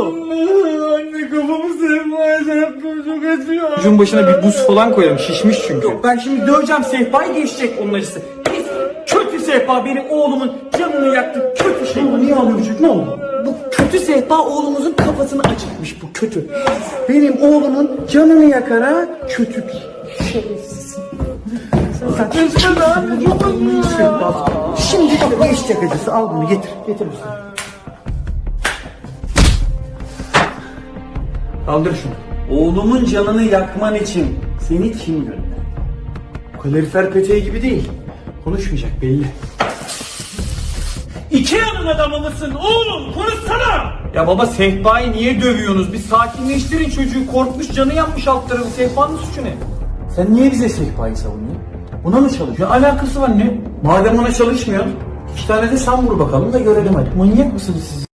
oldu? Anne kafamı sevmeye çarptım çok acıyor. Çocuğun başına bir buz falan koyalım. Şişmiş çünkü. Yok ben şimdi döveceğim sehpayı geçecek onun acısı. Pis, kötü sehpa benim oğlumun canını yaktı. Kötü şey. Niye ağlıyor çocuk ne oldu? Bu kötü sehpa oğlumuzun kafasını acıtmış bu kötü. Benim oğlumun canını yakar ha kötü bir şerefsiz. Sen çok Şimdi bak geçecek acısı al bunu getir. Getir bu Kaldır şunu. Oğlumun canını yakman için seni kim gönderdi? Kalorifer peteği gibi değil. Konuşmayacak belli. Ikea'nın adamı mısın oğlum? Konuşsana! Ya baba sehpayı niye dövüyorsunuz? Bir sakinleştirin çocuğu. Korkmuş canı yanmış alt tarafı. Sehpanın suçu ne? Sen niye bize sehpayı savunuyorsun? Buna mı çalışıyor? Ne alakası var ne? Madem ona çalışmıyor, iki tane de sen vur bakalım da görelim hadi. Manyak mısınız siz?